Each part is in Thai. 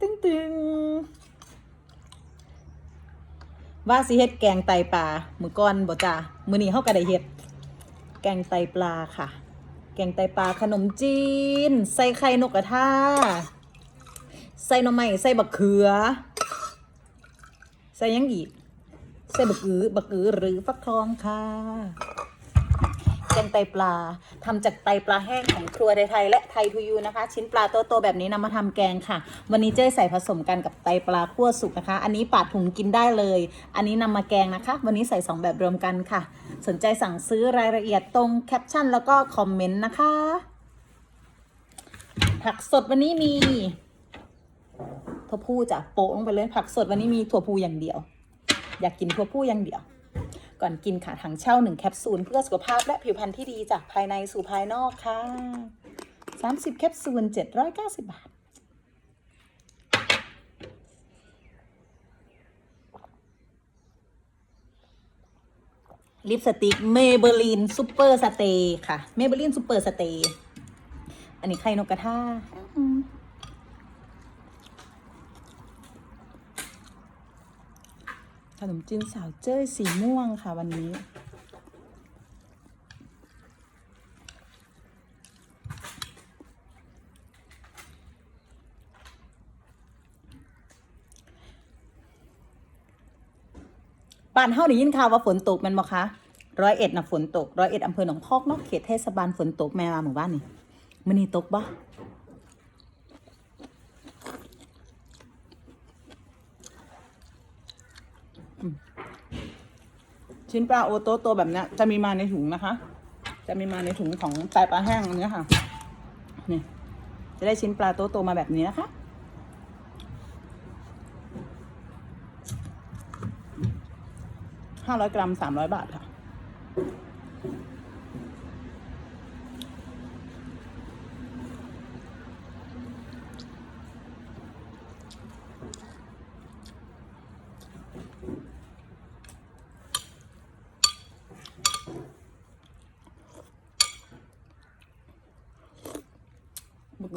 ตึ้งตึงว่าสิเฮ็ดแกงไตปลามือก่อนบ่จ้ามือนี้เฮาก็ได้เฮ็ด แกงไตปลาค่ะ แกงไตปลาขนมจีน ใส่ไข่นกกระทาใส่หน่อไม้ใส่บักเขือ ใส่ยังอีก ใส่บักอือบักอือหรือฟักทองค่ะ แกงไตปลาทำจากไตปลาแห้งของครัวไทยและไทยทูยูนะคะ ชิ้นปลาโตๆแบบนี้นำมาทำแกงค่ะ วันนี้เจ้ใส่ผสมกันกับไตปลาคั่วสุกนะคะ อันนี้ปาดถุงกินได้เลย อันนี้นำมาแกงนะคะ วันนี้ใส่สองแบบรวมกันค่ะ สนใจสั่งซื้อรายละเอียดตรงแคปชั่นแล้วก็คอมเมนต์นะคะ ผักสดวันนี้มีถั่วพูจ้ะโปะลงไปเลยผักสดวันนี้มีถั่วพูอย่างเดียว อยากกินถั่วพูอย่างเดียว ก่อนกินค่ะถังเช่าหนึ่งแคปซูล เพื่อสุขภาพและผิวพรรณที่ดีจากภายในสู่ภายนอกค่ะ 30 แคปซูล 790 บาท ลิปสติกเมเบลีนซูเปอร์สเตย์ค่ะ เมเบลีนซูเปอร์สเตย์อันนี้ไข่นกกระทาอืม ขนมจีนสาวเจ้ยสีม่วงค่ะวันนี้บ้านเฮาได้ยินข่าวว่าฝนตกแมันบ่คะร้อยเอ็ดนะฝนตกร้อยเอ็ดอำเภอหนองพอกเนาะเขตเทศบาลฝนตกแม่มาหมู่บ้านนี่มื้อนี้ตกบ่ ชิ้นปลาโอโตโตแบบนี้จะมีมาในถุงนะคะ จะมีมาในถุงของไตปลาแห้งอันเนี้ยค่ะ นี่ จะได้ชิ้นปลาโตโตมาแบบนี้นะคะ ห้าร้อยกรัมสามร้อยบาทค่ะ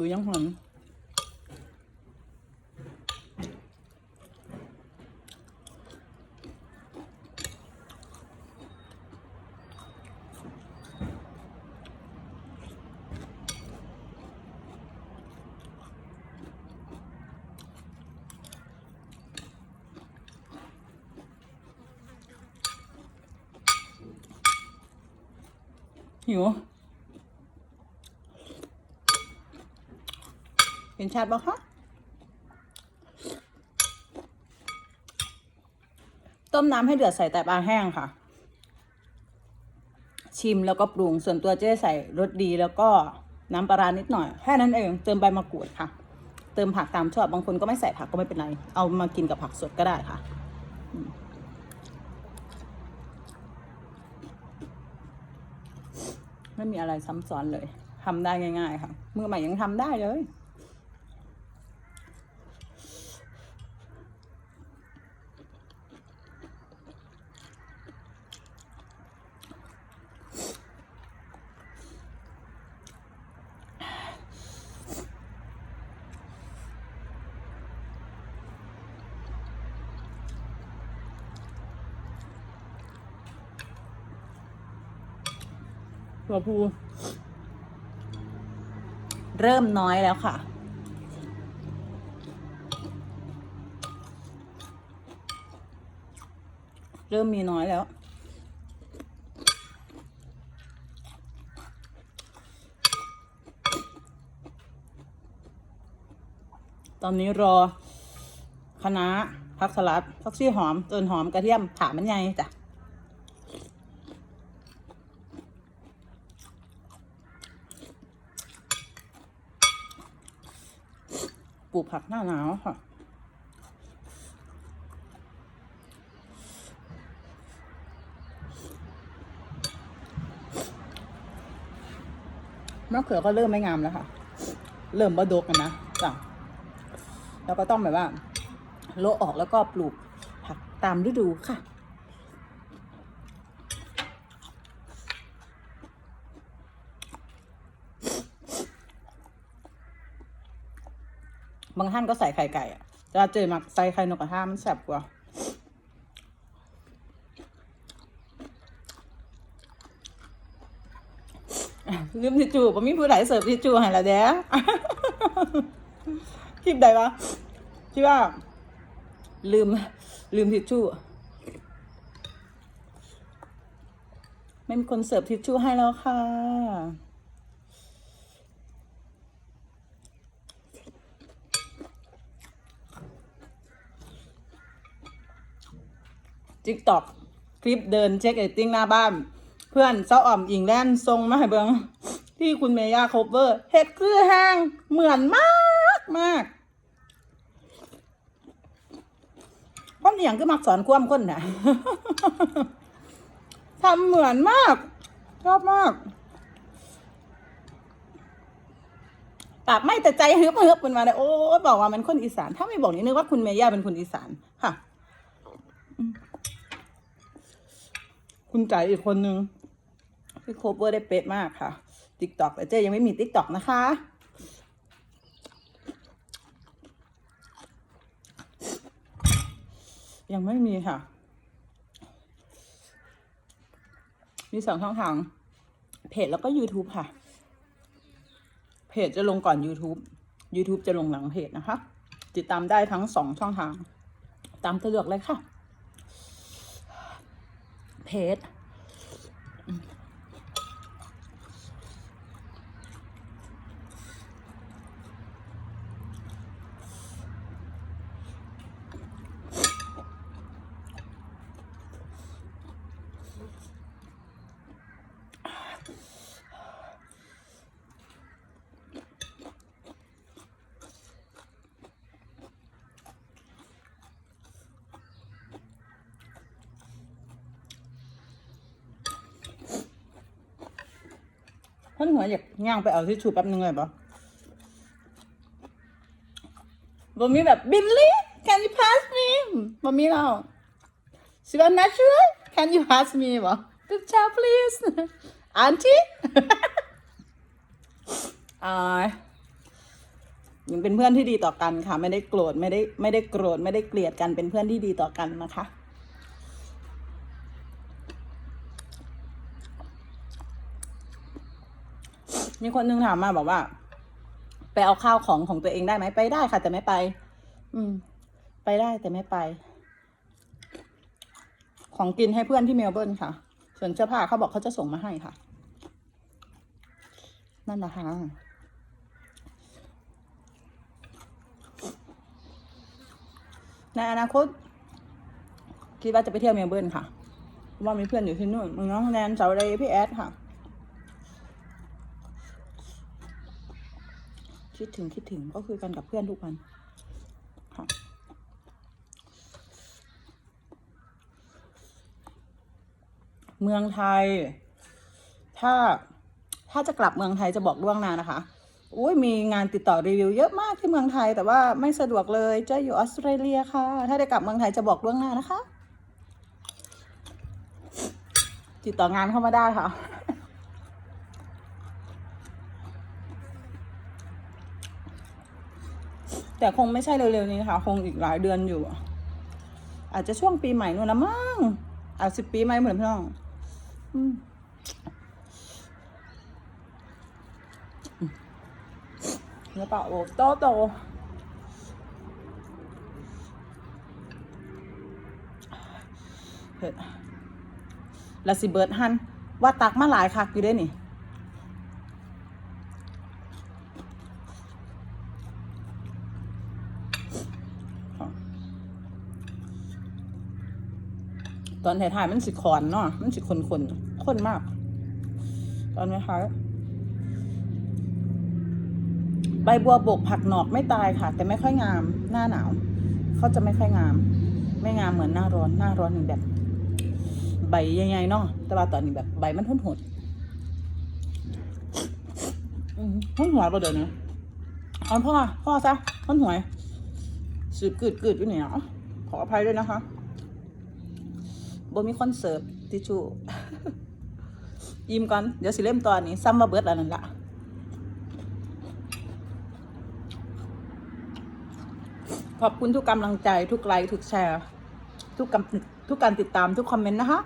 บกอือยัง ห็นชัดปะคะต้มน้ำให้เดือดใส่แต่ปลาแห้งค่ะ ชิมแล้วก็ปรุงส่วนตัวเจ๊ใส่รสดีแล้วก็น้ำปลาร้านิดหน่อย แค่นั้นเองเติมใบมะกรูดค่ะ เติมผักตามชอบบางคนก็ไม่ใส่ผักก็ไม่เป็นไร เอามากินกับผักสดก็ได้ค่ะไม่มีอะไรซ้ำซ้อนเลยทำได้ง่าย ๆ ค่ะ มือใหม่ยังทำได้เลยัวภูเริ่มน้อยแล้วค่ะ เริ่มมีน้อยแล้วตอนนี้รอคะน้าผักสลัดผักชีหอมต้นหอมกระเทียมถามันใหญ่จ้ะ ปลูกผักหน้าหนาวค่ะ มะเขือก็เริ่มไม่งามแล้วค่ะ เริ่มบดกกันนะจ้ะแล้วก็ต้องแบบว่า โละออกแล้วก็ปลูกผักตามฤดูค่ะางท่านก็ใส่ไข่ไก่อะแต่ว่าเจอมักใส่ไข่นกกระทามันแซ่บกว่าลืมทิชชู่ผมมีผู้ใดเสิร์ฟทิชชู่ให้ละแด้คลิปใดวะที่ว่า ลืม ลืมทิชชู่ไม่มีคนเสิร์ฟทิชชู่ให้แล้วค่ะ จิกตอกคลิปเดินเช็คเอตติ้งหน้าบ้าน เพื่อนเจ้าอ่อมอิงแลนด์ทรงมาให้เบิงที่คุณเมย่าโคเวอร์เฮ็ดคือแห้งเหมือนมากมากคนเอียงก็มักสอนความคนนะทำเหมือนมากชอบมากปากไม่แต่ใจฮึบฮึบเป็นมาเลยโอ้บอกว่ามันคนอีสาน ถ้าไม่บอกนี่นึกว่าคุณเมย่าเป็นคนอีสานค่ะ คุณไก่อีกคนนึงที่โคเวอร์ได้เป๊ะมากค่ะติ๊กต็อกแต่เจ๊ยังไม่มีติ๊กต็อกนะคะยังไม่มีค่ะ มีสองช่องทาง เพจแล้วก็ YouTube ค่ะ เพจจะลงก่อน YouTube YouTube จะลงหลังเพจนะคะ ติดตามได้ทั้งสองช่องทาง ตามสะดวกเลยค่ะ เพจ ท่านหัวอยากย่างไปเอาที่ชูแป๊บนึงเลยปะบ่มีแบบบิลลี่ can you pass me บ่มีเรา s u natural can you pass me บ่ good job please auntie อ่ายังเป็นเพื่อนที่ดีต่อกันค่ะ ไม่ได้โกรธไม่ได้ไม่ได้โกรธไม่ได้เกลียดกันเป็นเพื่อนที่ดีต่อกันนะคะ มีคนนึงถามมาบอกว่า ไปเอาข้าวของของตัวเองได้ไหมไปได้ค่ะ แต่ไม่ไป อืม ไปได้แต่ไม่ไป ของกินให้เพื่อนที่เมลเบิร์นค่ะ ส่วนเสื้อผ้าเขาบอกเขาจะส่งมาให้ค่ะ นั่นแหละค่ะในอนาคตคิดว่าจะไปเที่ยวเมลเบิร์นค่ะว่ามีเพื่อนอยู่ที่นู่นน้องแนนสาวเลยพี่แอดค่ะ คิดถึงคิดถึงก็คุยกันกับเพื่อนทุกวันค่ะเมืองไทย ถ้าถ้าจะกลับเมืองไทยจะบอกล่วงหน้านะคะอุ้ยมีงานติดต่อรีวิวเยอะมากที่เมืองไทย แต่ว่าไม่สะดวกเลยจะอยู่ออสเตรเลียค่ะ ถ้าได้กลับเมืองไทยจะบอกล่วงหน้านะคะ ติดต่องานเข้ามาได้ค่ะ แต่คงไม่ใช่เร็วๆนี้นะคะ คงอีกหลายเดือนอยู่ อาจจะช่วงปีใหม่นู่นนะมั้งอาจสิบปีไม่เหมือนพี่น้องอืมเนื้อเปล่าโอโตโตแล้วสิเบิร์ดฮันว่าตักมาหลายคักอยู่เด้นี่ ตอนถ่ายๆมันสิขอนเนาะมันสิคนคนๆคนมาก ตอนนี้คะใบบัวบกผักหนอกไม่ตายค่ะ แต่ไม่ค่อยงามหน้าหนาวเขาจะไม่ค่อยงาม ไม่งามเหมือนหน้าร้อนหน้าร้อนหนึ่งแบบ ใบใหญ่ๆเนาะแต่ว่าตอนนี้แบบใบมันทนหดอืมทนหัวประเดี๋ยวนี้เอาพ่อพ่อซะทนหัวสืบกึดกึดอยู่เนี่ยเนาะขออภัยด้วยนะคะ บ่มีคนเสิร์ฟทิชชู่ยิ้มก่อน เดี๋ยวสิเล่มตอนนี้ซ้ำมาเบิดแล้วนั่นละขอบคุณทุกกำลังใจทุกไลค์ทุกแชร์ ทุกกำทุกการติดตามทุกคอมเมนต์นะคะ